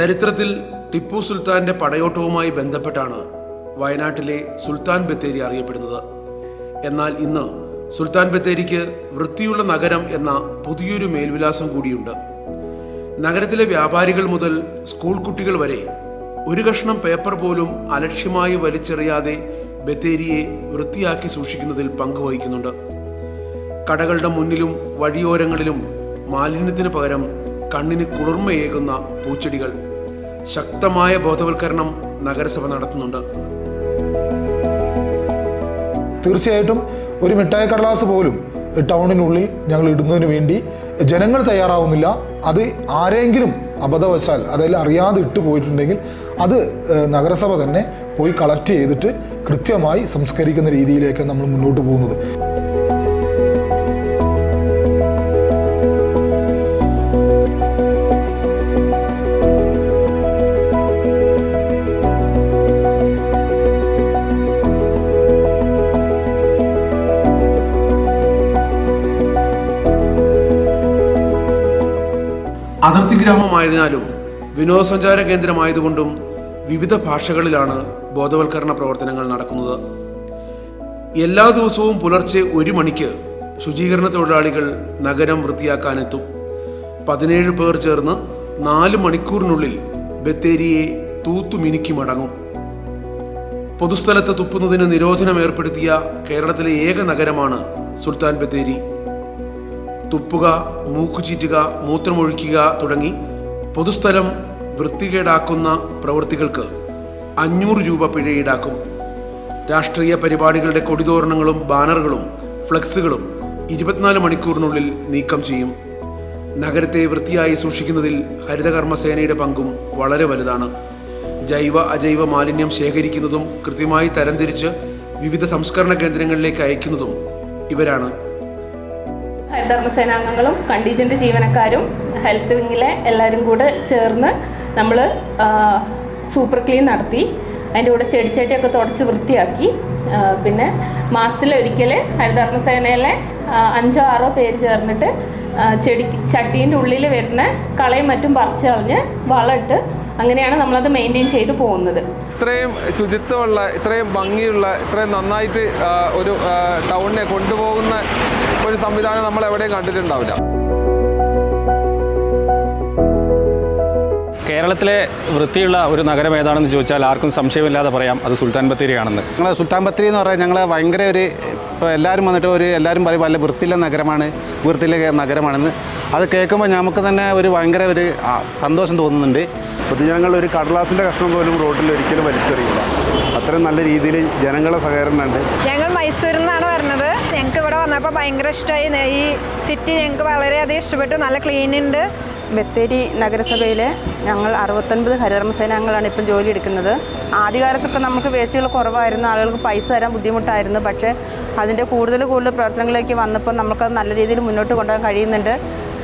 ചരിത്രത്തിൽ ടിപ്പു സുൽത്താന്റെ പടയോട്ടവുമായി ബന്ധപ്പെട്ടാണ് വയനാട്ടിലെ സുൽത്താൻ ബത്തേരി അറിയപ്പെടുന്നത്. എന്നാൽ ഇന്ന് സുൽത്താൻ ബത്തേരിക്ക് വൃത്തിയുള്ള നഗരം എന്ന പുതിയൊരു മേൽവിലാസം കൂടിയുണ്ട്. നഗരത്തിലെ വ്യാപാരികൾ മുതൽ സ്കൂൾ കുട്ടികൾ വരെ ഒരു കഷ്ണം പേപ്പർ പോലും അലക്ഷ്യമായി വലിച്ചെറിയാതെ ബത്തേരിയെ വൃത്തിയാക്കി സൂക്ഷിക്കുന്നതിൽ പങ്കുവഹിക്കുന്നുണ്ട്. കടകളുടെ മുന്നിലും വഴിയോരങ്ങളിലും മാലിന്യത്തിന് പകരം കണ്ണിന് കുളിർമയേകുന്ന പൂച്ചെടികൾ. ശക്തമായ ബോധവൽക്കരണം നഗരസഭ നടത്തുന്നുണ്ട്. തീർച്ചയായിട്ടും ഒരു മിഠായി കടലാസ് പോലും ടൗണിനുള്ളിൽ ഞങ്ങൾ ഇടുന്നതിന് വേണ്ടി ജനങ്ങൾ തയ്യാറാവുന്നില്ല. അത് ആരെങ്കിലും അബദ്ധവശാൽ അതായത് അറിയാതെ ഇട്ട് പോയിട്ടുണ്ടെങ്കിൽ അത് നഗരസഭ തന്നെ പോയി കളക്ട് ചെയ്തിട്ട് കൃത്യമായി സംസ്കരിക്കുന്ന രീതിയിലേക്ക് നമ്മൾ മുന്നോട്ട് പോകുന്നത്. അതിർത്തി ഗ്രാമമായതിനാലും വിനോദസഞ്ചാര കേന്ദ്രമായതുകൊണ്ടും വിവിധ ഭാഷകളിലാണ് ബോധവൽക്കരണ പ്രവർത്തനങ്ങൾ നടക്കുന്നത്. എല്ലാ ദിവസവും പുലർച്ചെ ഒരു മണിക്ക് ശുചീകരണ തൊഴിലാളികൾ നഗരം വൃത്തിയാക്കാനെത്തും. പതിനേഴ് പേർ ചേർന്ന് നാല് മണിക്കൂറിനുള്ളിൽ ബത്തേരിയെ തൂത്തുമിനുക്കി മടങ്ങും. പൊതുസ്ഥലത്ത് തുപ്പുന്നതിന് നിരോധനം ഏർപ്പെടുത്തിയ കേരളത്തിലെ ഏക നഗരമാണ് സുൽത്താൻ ബത്തേരി. തുപ്പുക മൂക്കുചീറ്റുക മൂത്രമൊഴിക്കുക തുടങ്ങി പൊതുസ്ഥലം വൃത്തികേടാക്കുന്ന പ്രവൃത്തികൾക്ക് അഞ്ഞൂറ് രൂപ പിഴ ഈടാക്കും രാഷ്ട്രീയ പരിപാടികളുടെ കൊടിതോരണങ്ങളും ബാനറുകളും ഫ്ലക്സുകളും ഇരുപത്തിനാല് മണിക്കൂറിനുള്ളിൽ നീക്കം ചെയ്യും. നഗരത്തെ വൃത്തിയായി സൂക്ഷിക്കുന്നതിൽ ഹരിതകർമ്മസേനയുടെ പങ്കും വളരെ വലുതാണ്. ജൈവ അജൈവ മാലിന്യം ശേഖരിക്കുന്നതും കൃത്യമായി തരംതിരിച്ച് വിവിധ സംസ്കരണ കേന്ദ്രങ്ങളിലേക്ക് അയക്കുന്നതും ഇവരാണ്. ഹരിതകർമ്മസേനാംഗങ്ങളും കണ്ടീജന്റ് ജീവനക്കാരും ഹെൽത്ത് വിങ്ങിലെ എല്ലാവരും കൂടെ ചേർന്ന് നമ്മൾ സൂപ്പർ ക്ലീൻ നടത്തി അതിന്റെ കൂടെ ചെടിച്ചട്ടിയൊക്കെ തുടച്ച് വൃത്തിയാക്കി പിന്നെ മാസത്തിലൊരിക്കൽ ഹരിതകർമ്മസേനയിലെ ആ, അഞ്ചോ ആറോ പേര് ചേർന്നിട്ട് ചെടി ചട്ടീന്റെ ഉള്ളിൽ വരുന്ന കളയും മറ്റും പറിച്ചു കളഞ്ഞ് വളമിട്ട് അങ്ങനെയാണ് നമ്മളത് മെയിന്റെയിൻ ചെയ്തു പോകുന്നത്. ഇത്രയും ശുചിത്വമുള്ള ഇത്രയും ഭംഗിയുള്ള ഇത്രയും നന്നായിട്ട് ഒരു ടൗണിനെ കൊണ്ടുപോകുന്ന ഒരു സംവിധാനം നമ്മൾ എവിടെയും കണ്ടിട്ടുണ്ടാവില്ല. കേരളത്തിലെ വൃത്തിയുള്ള ഒരു നഗരം ഏതാണെന്ന് ചോദിച്ചാൽ ആർക്കും സംശയമില്ലാതെ പറയാം. അത് സുൽത്താൻ ബത്തേരിയാണെന്ന്. ഞങ്ങൾ സുൽത്താൻ ബത്തേരി എന്ന് പറഞ്ഞാൽ ഞങ്ങൾ ഭയങ്കര ഒരു ഇപ്പോൾ എല്ലാവരും വന്നിട്ട് ഒരു എല്ലാവരും പറയും വല്ല വൃത്തിയുള്ള നഗരമാണ് വൃത്തിയിലെ നഗരമാണെന്ന്. അത് കേൾക്കുമ്പോൾ നമുക്ക് തന്നെ ഒരു ഭയങ്കര ഒരു സന്തോഷം തോന്നുന്നുണ്ട്. പൊതുജനങ്ങൾ ഒരു കടലാസിന്റെ കഷ്ണം പോലും റോഡിൽ ഒരിക്കലും വലിച്ചെറിയില്ല. അത്രയും നല്ല രീതിയിൽ ജനങ്ങളെ സഹകരണമുണ്ട് ഞങ്ങൾ മൈസൂരിൽ നിന്നാണ് വരുന്നത്. ഞങ്ങൾക്ക് ഇവിടെ വന്നപ്പോൾ ഭയങ്കര ഇഷ്ടമായി. ഈ സിറ്റി ഞങ്ങൾക്ക് വളരെയധികം ഇഷ്ടപ്പെട്ടു. നല്ല ക്ലീൻ ഉണ്ട്. ബത്തേരി നഗരസഭയിലെ ഞങ്ങൾ അറുപത്തൊൻപത് ഹരിതകർമ്മസേനാംഗങ്ങളാണ് ഇപ്പം ജോലി എടുക്കുന്നത്. ആദ്യകാലത്തൊക്കെ നമുക്ക് വേസ്റ്റുകൾ കുറവായിരുന്നു. ആളുകൾക്ക് പൈസ തരാൻ ബുദ്ധിമുട്ടായിരുന്നു. പക്ഷേ അതിന്റെ കൂടുതൽ കൂടുതൽ പ്രവർത്തനങ്ങളിലേക്ക് വന്നപ്പോൾ നമുക്കത് നല്ല രീതിയിൽ മുന്നോട്ട് കൊണ്ടുപോകാൻ കഴിയുന്നുണ്ട്.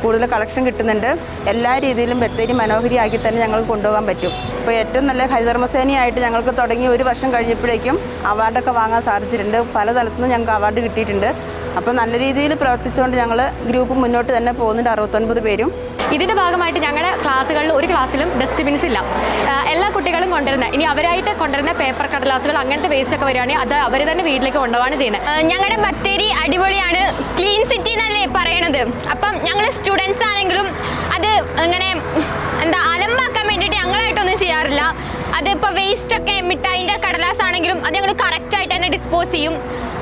കൂടുതൽ കളക്ഷൻ കിട്ടുന്നുണ്ട്. എല്ലാ രീതിയിലും ബത്തേരി മനോഹരിയാക്കി തന്നെ ഞങ്ങൾക്ക് കൊണ്ടുപോകാൻ പറ്റും. ഇപ്പോൾ ഏറ്റവും നല്ല ഹരിധർമ്മസേനയായിട്ട് ഞങ്ങൾക്ക് തുടങ്ങി ഒരു വർഷം കഴിഞ്ഞപ്പോഴേക്കും അവാർഡൊക്കെ വാങ്ങാൻ സാധിച്ചിട്ടുണ്ട്. പല തലത്തുനിന്നും ഞങ്ങൾക്ക് അവാർഡ് കിട്ടിയിട്ടുണ്ട്. അപ്പോൾ നല്ല രീതിയിൽ പ്രവർത്തിച്ചുകൊണ്ട് ഞങ്ങൾ ഗ്രൂപ്പ് മുന്നോട്ട് തന്നെ പോകുന്നുണ്ട് അറുപത്തൊൻപത് പേരും. ഇതിന്റെ ഭാഗമായിട്ട് ഞങ്ങളുടെ ക്ലാസ്സുകളിൽ ഒരു ക്ലാസ്സിലും ഡസ്റ്റ്ബിൻസ് ഇല്ല. എല്ലാ കുട്ടികളും കൊണ്ടുവരുന്ന. ഇനി അവരായിട്ട് കൊണ്ടുവരുന്ന പേപ്പർ കടലാസുകൾ അങ്ങനത്തെ വേസ്റ്റ് ഒക്കെ വരികയാണെങ്കിൽ അത് അവർ തന്നെ വീട്ടിലേക്ക് കൊണ്ടുപോകാണ് ചെയ്യുന്നത് ഞങ്ങളുടെ ബത്തേരി അടിപൊളിയാണ്. ക്ലീൻ സിറ്റി എന്നല്ലേ പറയണത്. അപ്പം ഞങ്ങൾ സ്റ്റുഡൻസ് ആണെങ്കിലും അത് ഇങ്ങനെ എന്താ അലമ്പാക്കാൻ വേണ്ടിയിട്ട് ഞങ്ങളായിട്ടൊന്നും ചെയ്യാറില്ല. അതിപ്പോൾ വേസ്റ്റ് ഒക്കെ മിഠായിന്റെ കടലാസ് ആണെങ്കിലും അത് ഞങ്ങൾ കറക്റ്റ് ആയിട്ട് തന്നെ ഡിസ്പോസ് ചെയ്യും.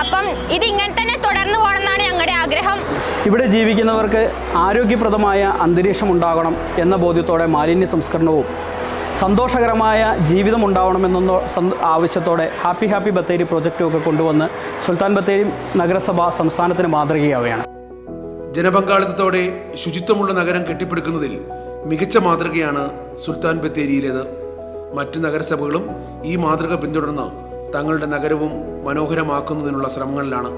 അപ്പം ഇത് ഇങ്ങനെ തന്നെ തുടർന്ന് പോകണം എന്നാണ് ഞങ്ങളുടെ ആഗ്രഹം. ഇവിടെ ജീവിക്കുന്നവർക്ക് ആരോഗ്യപ്രദമായ അന്തരീക്ഷം ഉണ്ടാകണം എന്ന ബോധ്യത്തോടെ മാലിന്യ സംസ്കരണവും സന്തോഷകരമായ ജീവിതം ഉണ്ടാവണമെന്ന സന്ത- ആവശ്യത്തോടെ ഹാപ്പി ഹാപ്പി ബത്തേരി പ്രോജക്റ്റും ഒക്കെ കൊണ്ടുവന്ന് സുൽത്താൻ ബത്തേരി നഗരസഭ സംസ്ഥാനത്തിന് മാതൃകയാവുകയാണ്. ജനപങ്കാളിത്തത്തോടെ ശുചിത്വമുള്ള നഗരം കെട്ടിപ്പടുക്കുന്നതിൽ മികച്ച മാതൃകയാണ് സുൽത്താൻ ബത്തേരിയിലേത്. മറ്റ് നഗരസഭകളും ഈ മാതൃക പിന്തുടർന്ന് തങ്ങളുടെ നഗരവും മനോഹരമാക്കുന്നതിനുള്ള ശ്രമങ്ങളിലാണ്.